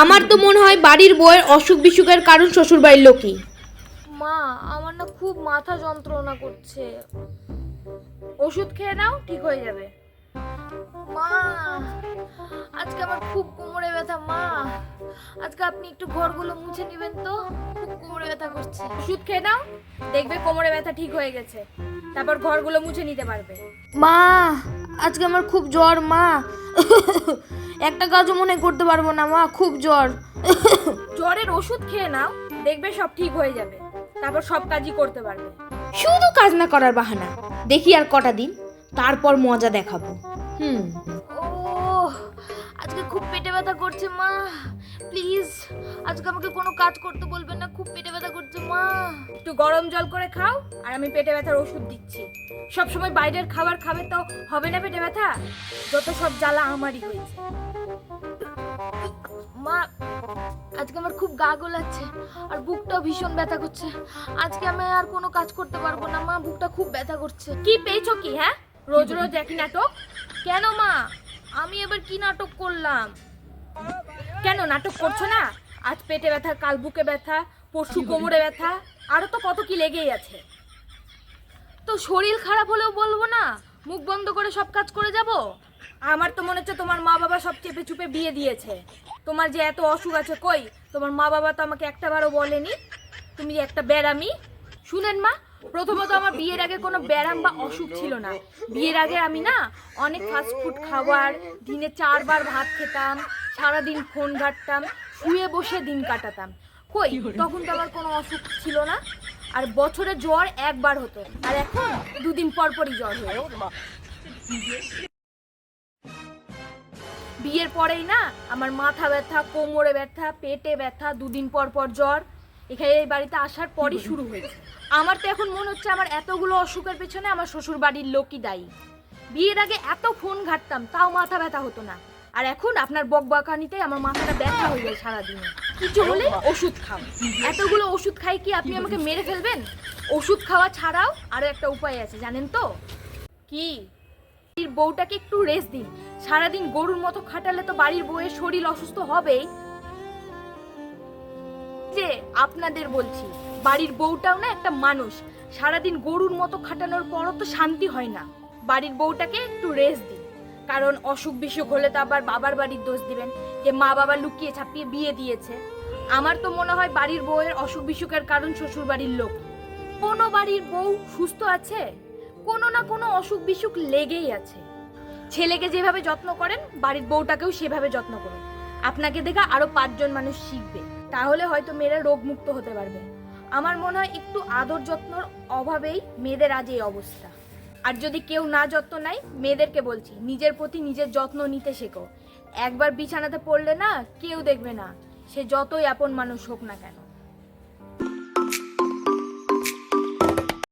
আমার তো মনে হয় বাড়ির বউয়ের অসুখ বিসুখের কারণ শ্বশুর বাড়ির লোকই। মা আমার না খুব মাথা যন্ত্রণা করছে। ওষুধ খেয়ে নাও ঠিক হয়ে যাবে। মা আজকে আমার খুব কোমরে ব্যথা মা। আজকে আপনি একটু ঘরগুলো মুছে নেবেন তো খুব কোমরে ব্যথা করছে। ওষুধ খেয়ে নাও দেখবে কোমরে ব্যথা ঠিক হয়ে গেছে। তারপর ঘরগুলো মুছে নিতে পারবে। মা আজকে আমার খুব জ্বর মা। একটা কাজও মনে করতে পারব না মা খুব জ্বর। জ্বরের ওষুধ খেয়ে নাও দেখবে সব ঠিক হয়ে যাবে। তারপর সব কাজই করতে পারবে। শুধু কাজ না করার বাহানা। দেখি আর কটা দিন তারপর মজা দেখাবো। হুম। ও আজকে খুব পেটে ব্যথা করছে মা। প্লিজ আজকে আমাকে কোনো কাজ করতে বলবেন না খুব পেটে ব্যথা করছে মা। একটু গরম জল করে খাও আর আমি পেটে ব্যথার ওষুধ দিচ্ছি। সব সময় বাইরের খাবার খাবে তো হবে না পেটে ব্যথা? যত সব জ্বালা আমারই হয়েছে। মা আজকে আমার খুব গা গোলাচ্ছে আর বুকটাও ভীষণ ব্যথা করছে। আজকে আমি আর কোনো কাজ করতে পারব না মা বুকটা খুব ব্যথা করছে। কি পেয়েছ কি হ্যাঁ? রোজ রোজ একই নাটক? কেন মা? আমি এবার কি নাটক করলাম? কেন নাটক করছ না? আজ পেটে ব্যথা কাল বুকে ব্যথা পরশু কোমরে ব্যথা আরও তো কত কি লেগেই আছে। তো শরীর খারাপ হলেও বলব না? মুখ বন্ধ করে সব কাজ করে যাব? আমার তো মনে হচ্ছে তোমার মা বাবা সব চেপে চুপে বিয়ে দিয়েছে। তোমার যে এত অসুখ আছে কই? তোমার মা বাবা তো আমাকে একটাবারও বলেনি। তুমি যে একটা ব্যারামি। শুনেন মা প্রথমত আমার বিয়ের আগে কোনো ব্যারাম বা অসুখ ছিল না। বিয়ের আগে আমি না অনেক ফাস্টফুড খাবার দিনে চারবার ভাত খেতাম সারাদিন ফোন ঘাটতাম শুয়ে বসে দিন কাটাতাম। কই তখন তো আমার কোনো অসুখ ছিল না। আর বছরে জ্বর একবার হতো আর এখন দুদিন পর পরই জ্বর হয়ে বিয়ের পরেই না আমার মাথা ব্যথা কোমরে ব্যথা পেটে ব্যথা দুদিন পর পর জ্বর। এখানে এই বাড়িতে আসার পরই শুরু হয়েছে। আমার তো এখন মনে হচ্ছে আমার এতগুলো অসুখের পেছনে আমার শ্বশুর বাড়ির লোকই দায়ী। বিয়ের আগে এত ফোন ঘাটতাম তাও মাথা ব্যথা হতো না। আর এখন আপনার বকবকানিতে আমার মাথাটা ব্যথা হয়ে যায় সারাদিনে। কিছু হলে ওষুধ খাও। এতগুলো ওষুধ খাই কি আপনি আমাকে মেরে ফেলবেন? ওষুধ খাওয়া ছাড়াও আরও একটা উপায় আছে জানেন তো? কি? বাড়ির বউটাকে একটু রেস্ট দিন। সারাদিন গরুর মতো খাটালে তো বাড়ির বউয়ের শরীর অসুস্থ হবেই। যে আপনাদের বলছি বাড়ির বউটাও না একটা মানুষ। সারাদিন গরুর মতো খাটানোর পরও তো শান্তি হয় না। বাড়ির বউটাকে একটু রেস্ট দিন। কারণ অসুখ বিসুখ হলে তো আবার বাবার বাড়ির দোষ দিবেন। যে মা বাবা লুকিয়ে ছাপিয়ে বিয়ে দিয়েছে। আমার তো মনে হয় বাড়ির বউয়ের অসুখ বিসুখের কারণ শ্বশুর বাড়ির লোক। কোনো বাড়ির বউ সুস্থ আছে? কোনো না কোনো অসুখ বিসুখ লেগেই আছে। ছেলেকে যেভাবে যত্ন করেন, বাড়ির বউটাকেও সেভাবে যত্ন করুন। আপনাকে দেখে আরও পাঁচজন মানুষ শিখবে। তাহলে হয়তো মেয়েরা রোগমুক্ত হতে পারবে। আমার মনে হয় একটু আদর যত্নর অভাবেই মেয়েদের আজ এই অবস্থা। আর যদি কেউ না যত্ন নেয়, মেয়েদেরকে বলছি, নিজের প্রতি নিজের যত্ন নিতে শেখো। একবার বিছানাতে পড়লে না কেউ দেখবে না, সে যতই আপন মানুষ হোক না কেন।